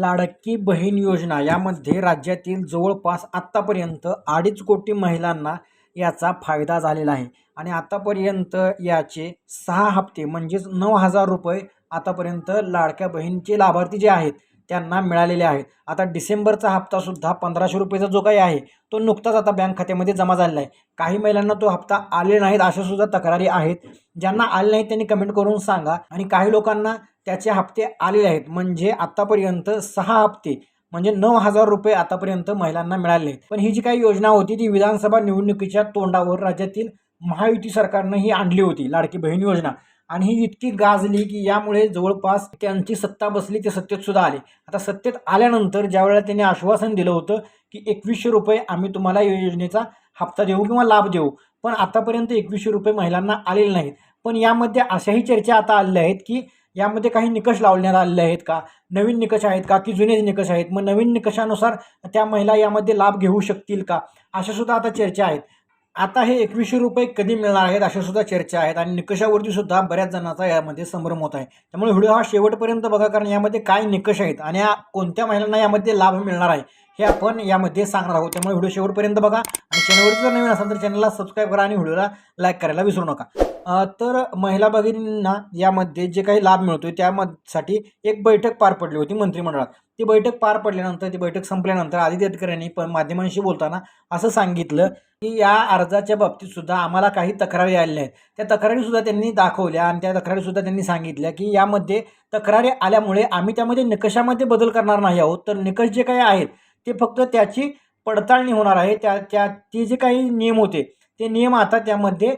लाडकी बहीण योजना यामध्ये राज्यातील जवळपास आत्तापर्यंत अडीच कोटी महिलांना याचा फायदा झालेला आहे. आणि आतापर्यंत याचे सहा हप्ते म्हणजेच नऊ हजार रुपये आतापर्यंत लाडक्या बहीणचे लाभार्थी जे आहेत त्यांना मिळालेले आहेत. आता डिसेंबरचा हप्तासुद्धा पंधराशे रुपयेचा जो काही आहे तो नुकताच आता बँक खात्यामध्ये जमा झालेला आहे. काही महिलांना तो हप्ता आले नाहीत अशा सुद्धा तक्रारी आहेत. ज्यांना आले नाहीत त्यांनी कमेंट करून सांगा. आणि काही लोकांना त्याचे हप्ते आलेले आहेत. म्हणजे आतापर्यंत सहा हप्ते म्हणजे नऊ हजार रुपये आतापर्यंत महिलांना मिळाले आहेत. पण ही जी काही योजना होती ती विधानसभा निवडणुकीच्या तोंडावर राज्यातील महायुती सरकारनं ही आणली होती. लाडकी बहीण योजना. आणि ही इतकी गाजली की यामुळे जवळपास त्यांची सत्ता बसली ते सत्तेत सुद्धा आले. आता सत्तेत आल्यानंतर ज्या वेळेला त्यांनी आश्वासन दिलं होतं की एकवीसशे रुपये आम्ही तुम्हाला या योजनेचा हप्ता देऊ किंवा लाभ देऊ पण आतापर्यंत एकवीसशे रुपये महिलांना आलेले नाहीत. पण यामध्ये अशाही चर्चा आता आलेल्या आहेत की यामध्ये काही निकष लावण्यात आलेले आहेत का? नवीन निकष आहेत का की जुनेच निकष आहेत? मग नवीन निकषानुसार त्या महिला यामध्ये लाभ घेऊ शकतील का? अशा सुद्धा आता चर्चा आहेत. आता हे एकवीसशे रुपये कधी मिळणार आहेत अशा सुद्धा चर्चा आहेत आणि निकषावरती सुद्धा बऱ्याच जणांचा यामध्ये संभ्रम होत आहे. त्यामुळे व्हिडिओ हा शेवटपर्यंत बघा कारण यामध्ये काय निकष आहेत आणि या कोणत्या महिलांना यामध्ये लाभ मिळणार आहे हे आपण यामध्ये सांगणार आहोत. त्यामुळे व्हिडिओ शेवटपर्यंत बघा. चॅनलवरती जर नवीन असाल तर चॅनलला सबस्क्राईब करा आणि व्हिडिओला लाईक करायला विसरू नका. तर महिला भगिनींना यामध्ये जे काही लाभ मिळतोय त्यासाठी एक बैठक पार पडली होती मंत्रिमंडळात. ती बैठक पार पडल्यानंतर ती बैठक संपल्यानंतर आदित्य अधिकाऱ्यांनी पण माध्यमांशी बोलताना असं सांगितलं की या अर्जाच्या बाबतीत सुद्धा आम्हाला काही तक्रारी आलेल्या आहेत. त्या तक्रारीसुद्धा त्यांनी दाखवल्या आणि त्या तक्रारीसुद्धा त्यांनी सांगितल्या की यामध्ये तक्रारी आल्यामुळे आम्ही त्यामध्ये निकषामध्ये बदल करणार नाही आहोत. तर निकष जे काही आहेत ते फक्त त्याची पडताळणी होणार आहे. त्या त्या ते जे काही नियम होते ते नियम आता त्यामध्ये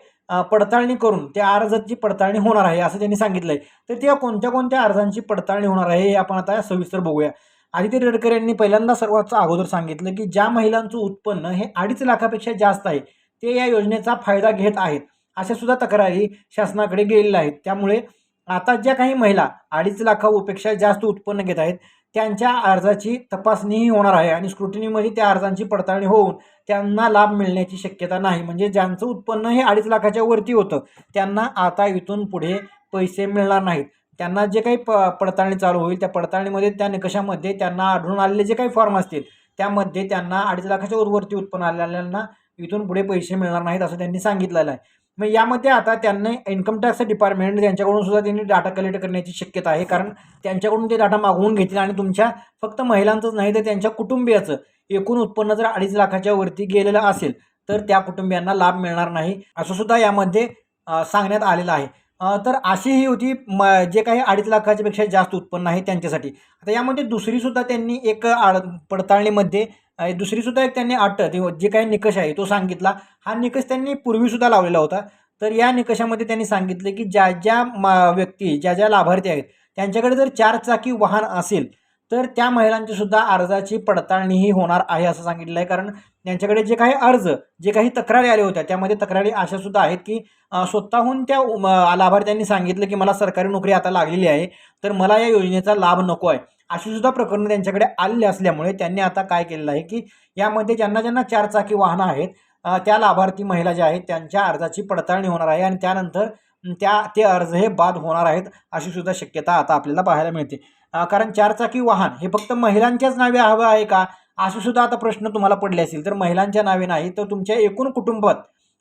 पडताळणी करून त्या अर्जाची पडताळणी होणार आहे असं त्यांनी सांगितलं आहे तर त्या कोणत्या कोणत्या अर्जांची पडताळणी होणार आहे हे आपण आता सविस्तर बघूया. आदित्य रेडकर यांनी पहिल्यांदा सर्वात अगोदर सांगितलं की ज्या महिलांचं उत्पन्न हे अडीच लाखापेक्षा जास्त आहे ते या योजनेचा फायदा घेत आहेत अशा सुद्धा तक्रारी शासनाकडे गेलेल्या आहेत. त्यामुळे आता ज्या काही महिला अडीच लाखापेक्षा जास्त उत्पन्न घेत आहेत त्यांच्या अर्जाची तपासणीही होणार आहे आणि स्क्रुटिनीमध्ये त्या अर्जांची पडताळणी होऊन त्यांना लाभ मिळण्याची शक्यता नाही. म्हणजे ज्यांचं उत्पन्न हे अडीच लाखाच्या वरती होतं त्यांना आता इथून पुढे पैसे मिळणार नाहीत. त्यांना जे काही प पडताळणी चालू होईल त्या पडताळणीमध्ये त्या निकषामध्ये त्यांना आढळून आलेले जे काही फॉर्म असतील त्यामध्ये त्यांना अडीच लाखाच्या वरती उत्पन्न आलेल्यांना इथून पुढे पैसे मिळणार नाहीत असं त्यांनी सांगितलेलं आहे. मग यामध्ये आता त्यांनी इन्कम टॅक्स डिपार्टमेंट त्यांच्याकडून सुद्धा त्यांनी डाटा कलेक्ट करण्याची शक्यता आहे. कारण त्यांच्याकडून ते डाटा मागवून घेतील आणि तुमच्या फक्त महिलांचंच नाही तर त्यांच्या कुटुंबियाचं. एकूण उत्पन्न जर अडीच लाखाच्या वरती गेलेलं असेल तर त्या कुटुंबियांना लाभ मिळणार नाही. असं सुद्धा यामध्ये सांगण्यात आलेलं आहे. तर अशी ही होती म जे काही अडीच लाखाच्यापेक्षा जास्त उत्पन्न आहे त्यांच्यासाठी. आता यामध्ये दुसरीसुद्धा त्यांनी एक आड पडताळणीमध्ये दुसरीसुद्धा एक त्यांनी अट जे काही निकष आहे तो सांगितला. हा निकष त्यांनी पूर्वीसुद्धा लावलेला होता. तर या निकषामध्ये त्यांनी सांगितले की ज्या ज्या व्यक्ती ज्या ज्या लाभार्थी आहेत त्यांच्याकडे जर चार चाकी वाहन असेल तर त्या महिलांची सुद्धा अर्जाची पडताळणीही होणार आहे असं सांगितलं आहे. कारण त्यांच्याकडे जे काही अर्ज जे काही तक्रारी आल्या होत्या त्यामध्ये तक्रारी अशा सुद्धा आहेत की स्वतःहून त्या लाभार्थ्यांनी सांगितलं की मला सरकारी नोकरी आता लागलेली आहे तर मला या योजनेचा लाभ नको आहे. अशी सुद्धा प्रकरणं त्यांच्याकडे आलेली असल्यामुळे त्यांनी आता काय केलेलं आहे की यामध्ये ज्यांना ज्यांना चारचाकी वाहनं आहेत त्या लाभार्थी महिला ज्या आहेत त्यांच्या अर्जाची पडताळणी होणार आहे आणि त्यानंतर त्या ते अर्ज हे बाद होणार आहेत अशी सुद्धा शक्यता आता आपल्याला पाहायला मिळते. कारण चारचाकी वाहन हे फक्त महिलांच्याच नावे हवं आहे का? असं सुद्धा आता प्रश्न तुम्हाला पडले असतील. तर महिलांच्या नावे नाही तर तुमच्या एकूण कुटुंबात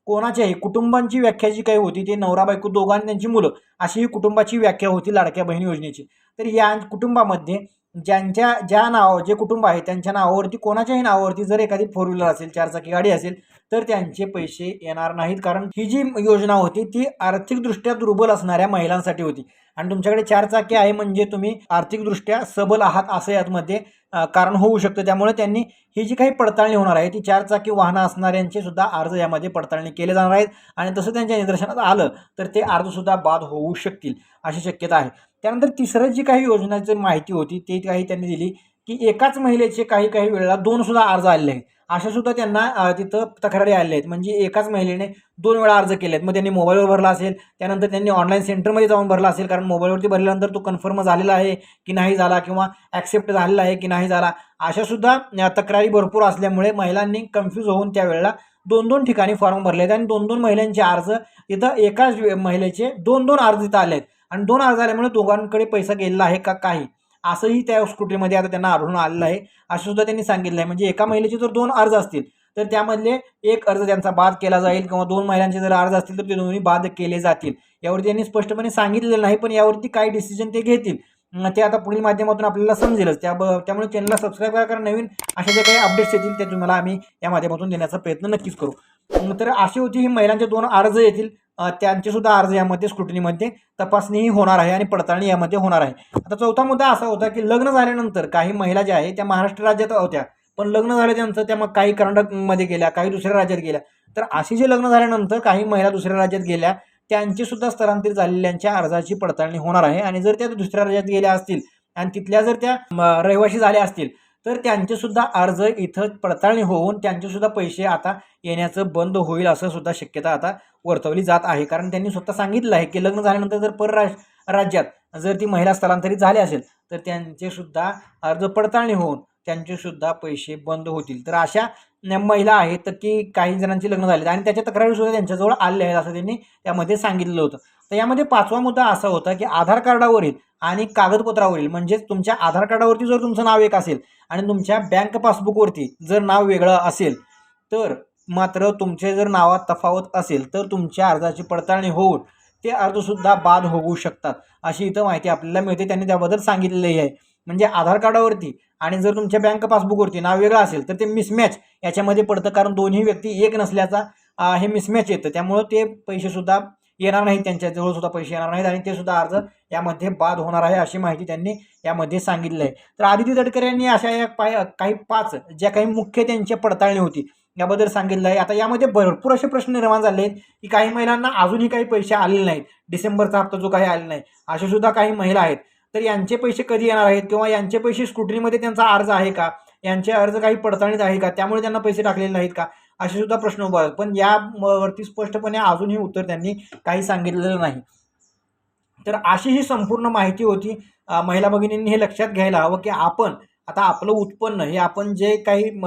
कोणाच्याही कुटुंबांची व्याख्या जी काही होती ते नवरा बायको दोघांनी त्यांची मुलं अशी ही कुटुंबाची व्याख्या होती लाडक्या बहीण योजनेची. तर या कुटुंबामध्ये ज्यांच्या ज्या नाव जे कुटुंब आहे त्यांच्या नावावरती कोणाच्याही नावावरती जर एखादी फोर व्हीलर असेल चारचाकी गाडी असेल तर त्यांचे पैसे येणार नाहीत. कारण ही जी योजना होती ती आर्थिकदृष्ट्या दुर्बल असणाऱ्या महिलांसाठी होती. आणि तुमच्याकडे चार चाकी आहे म्हणजे तुम्ही आर्थिकदृष्ट्या सबल आहात असं यामध्ये कारण होऊ शकतं. त्यामुळे त्यांनी ही जी काही पडताळणी होणार आहे ती चार चाकी वाहनं असणाऱ्यांचे सुद्धा अर्ज यामध्ये पडताळणी केले जाणार आहेत आणि तसं त्यांच्या निदर्शनात आलं तर ते अर्जसुद्धा बाद होऊ शकतील अशी शक्यता आहे. त्यानंतर तिसरं जी काही योजनाची माहिती होती ते काही त्यांनी दिली की एकाच महिलेचे काही काही वेळेला दोनसुद्धा अर्ज आलेले आहेत. अशा सुद्धा त्यांना तिथं तक्रारी आलेल्या आहेत. म्हणजे एकाच महिलेने दोन वेळा अर्ज केले आहेत मग त्यांनी मोबाईलवर भरला असेल त्यानंतर त्यांनी ऑनलाईन सेंटरमध्ये जाऊन भरला असेल कारण मोबाईलवरती भरल्यानंतर तो कन्फर्म झालेला आहे की नाही झाला किंवा ॲक्सेप्ट झालेला आहे की नाही झाला. अशा सुद्धा तक्रारी भरपूर असल्यामुळे महिलांनी कन्फ्यूज होऊन त्यावेळेला दोन दोन ठिकाणी फॉर्म भरले आहेत. आणि दोन दोन महिलांचे अर्ज इथं एकाच महिलेचे दोन दोन अर्ज इथं आले आहेत आणि दोन अर्ज आल्यामुळे दोघांकडे पैसा गेलेला आहे का? काही. असंही त्या स्कूटीमध्ये आता त्यांना आढळून आलेलं आहे. असं सुद्धा त्यांनी सांगितलं आहे. म्हणजे एका महिलेचे जर दोन अर्ज असतील तर त्यामधले एक अर्ज त्यांचा बाद केला जाईल किंवा दोन महिलांचे जर अर्ज असतील तर ते दोन्ही बाद केले जातील. यावरती त्यांनी स्पष्टपणे सांगितलेलं नाही पण यावरती काय डिसिजन ते घेतील. ते आता पुढील माध्यमातून आपल्याला समजेलच. त्या त्यामुळे चॅनलला सबस्क्राईब करा कारण नवीन अशा ज्या काही अपडेट्स येतील ते तुम्हाला आम्ही या माध्यमातून देण्याचा प्रयत्न नक्कीच करू. तर अशी होती ही महिलांचे दोन अर्ज येतील. त्यांचेसुद्धा अर्ज यामध्ये स्क्रुटनीमध्ये तपासणीही होणार आहे आणि पडताळणी यामध्ये होणार आहे. आता चौथा मुद्दा असा होता की लग्न झाल्यानंतर काही महिला ज्या आहे त्या महाराष्ट्र राज्यात होत्या. पण लग्न झाल्यानंतर त्या मग काही कर्नाटकमध्ये गेल्या काही दुसऱ्या राज्यात गेल्या. तर अशी जे लग्न झाल्यानंतर काही महिला दुसऱ्या राज्यात गेल्या त्यांचीसुद्धा स्थलांतरित झालेल्यांच्या अर्जाची पडताळणी होणार आहे. आणि जर त्या दुसऱ्या राज्यात गेल्या असतील आणि तिथल्या जर त्या म, रहिवाशी झाल्या असतील तर त्यांचेसुद्धा अर्ज इथं पडताळणी होऊन त्यांचेसुद्धा पैसे आता येण्याचं बंद होईल असं सुद्धा शक्यता आता वर्तवली जात आहे. कारण त्यांनी स्वतः सांगितलं आहे की लग्न झाल्यानंतर जर परराज राज्यात जर ती महिला स्थलांतरित झाली असेल तर त्यांचेसुद्धा अर्ज पडताळणी होऊन त्यांचेसुद्धा पैसे बंद होतील. तर अशा महिला आहेत तर की काही जणांची लग्न झाले आणि त्याच्या तक्रारी सुद्धा त्यांच्याजवळ आलेल्या आहेत असं त्यांनी त्यामध्ये सांगितलं होतं. तर यामध्ये पाचवा मुद्दा असा होता की आधार कार्डावरील आणि कागदपत्रावरील म्हणजेच तुमच्या आधार कार्डावरती जर तुमचं नाव एक असेल आणि तुमच्या बँक पासबुकवरती जर नाव वेगळं असेल तर मात्र तुमचे जर नावात तफावत असेल तर तुमच्या अर्जाची पडताळणी होऊन ते अर्जसुद्धा बाद होऊ शकतात. अशी इथं माहिती आपल्याला मिळते. त्यांनी त्याबद्दल सांगितलेली आहे. म्हणजे आधार कार्डावरती आणि जर तुमच्या बँक पासबुकवरती नाव वेगळं असेल तर ते मिसमॅच याच्यामध्ये पडतं. कारण दोन्ही व्यक्ती एक नसल्याचा हे मिसमॅच येतं. त्यामुळं ते पैसेसुद्धा येणार नाहीत. त्यांच्याजवळ सुद्धा पैसे येणार नाहीत आणि ते सुद्धा अर्ज यामध्ये बाद होणार आहे अशी माहिती त्यांनी यामध्ये सांगितलं आहे. तर आदिती तटकरे यांनी अशा या पाय काही पाच ज्या काही मुख्य त्यांची पडताळणी होती याबद्दल सांगितलं आहे. आता यामध्ये भरपूर असे प्रश्न निर्माण झाले आहेत की काही महिलांना अजूनही काही पैसे आलेले नाहीत. डिसेंबरचा हप्ता जो काही आलेला नाही असे सुद्धा काही महिला आहेत. तर यांचे पैसे कधी येणार आहेत? किंवा यांचे पैसे स्क्रुटनीमध्ये त्यांचा अर्ज आहे का? यांचे अर्ज काही पडताळणीत आहे का? त्यामुळे त्यांना पैसे टाकलेले नाहीत का? असे सुद्धा प्रश्न उभा आहेत. पण या वरती स्पष्टपणे अजूनही उत्तर त्यांनी काही सांगितलेलं नाही. तर अशी ही संपूर्ण माहिती होती. महिला भगिनींनी हे लक्षात घ्यायला हवं की आपण आता आपलं उत्पन्न हे आपण जे काही म,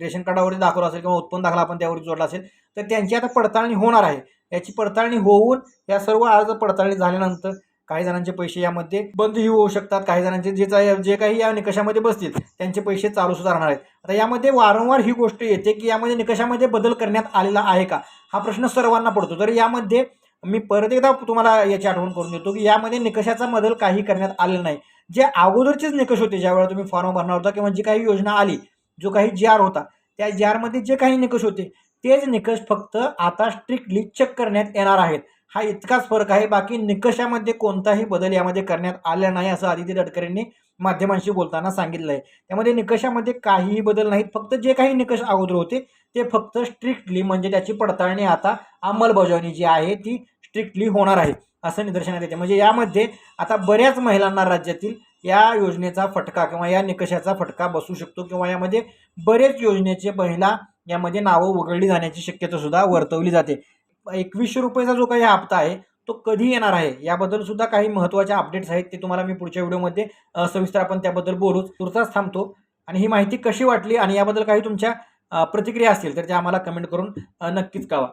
रेशन कार्डावरती दाखवलं असेल किंवा उत्पन्न दाखला आपण त्यावरती जोडला असेल तर त्यांची आता पडताळणी होणार आहे. याची पडताळणी होऊन या सर्व अर्ज पडताळणी झाल्यानंतर काही जणांचे पैसे यामध्ये बंदही होऊ शकतात काही जणांचे जे जे काही या निकषामध्ये बसतील त्यांचे पैसे चालू सुद्धा राहणार आहेत. आता यामध्ये वारंवार ही गोष्ट येते की यामध्ये निकषामध्ये बदल करण्यात आलेला आहे का? हा प्रश्न सर्वांना पडतो. तर यामध्ये मी परत एकदा तुम्हाला याची आठवण करून देतो की यामध्ये निकषाचा बदल काही करण्यात आलेला नाही. जे अगोदरचेच निकष होते ज्यावेळेला तुम्ही फॉर्म भरणार होता किंवा जी काही योजना आली जो काही जी आर होता त्या जी आरमध्ये जे काही निकष होते तेच निकष फक्त आता स्ट्रिक्टली चेक करण्यात येणार आहेत. हा इतकाच फरक आहे. बाकी निकषामध्ये कोणताही बदल यामध्ये करण्यात आला नाही असं आदित्य तटकरेंनी माध्यमांशी बोलताना सांगितलं आहे. त्यामध्ये निकषामध्ये काहीही बदल नाहीत. फक्त जे काही निकष अगोदर होते ते फक्त स्ट्रिक्टली म्हणजे त्याची पडताळणी आता अंमलबजावणी जी आहे ती स्ट्रिक्टली होणार आहे असं निदर्शनात येते. म्हणजे यामध्ये आता बऱ्याच महिलांना राज्यातील या योजनेचा फटका किंवा या निकषाचा फटका बसू शकतो किंवा यामध्ये बरेच योजनेचे महिला यामध्ये नावं वगळली जाण्याची शक्यता सुद्धा वर्तवली जाते. एकवीसशे रुपयेचा जो काही हप्ता आहे तो कधी येणार आहे? याबद्दल सुद्धा काही महत्त्वाच्या अपडेट्स आहेत ते तुम्हाला मी पुढच्या व्हिडिओमध्ये सविस्तर आपण त्याबद्दल बोलूच तुर्ताच थांबतो. आणि ही माहिती कशी वाटली आणि याबद्दल काही तुमच्या प्रतिक्रिया असतील तर त्या आम्हाला कमेंट करून नक्कीच कळवा.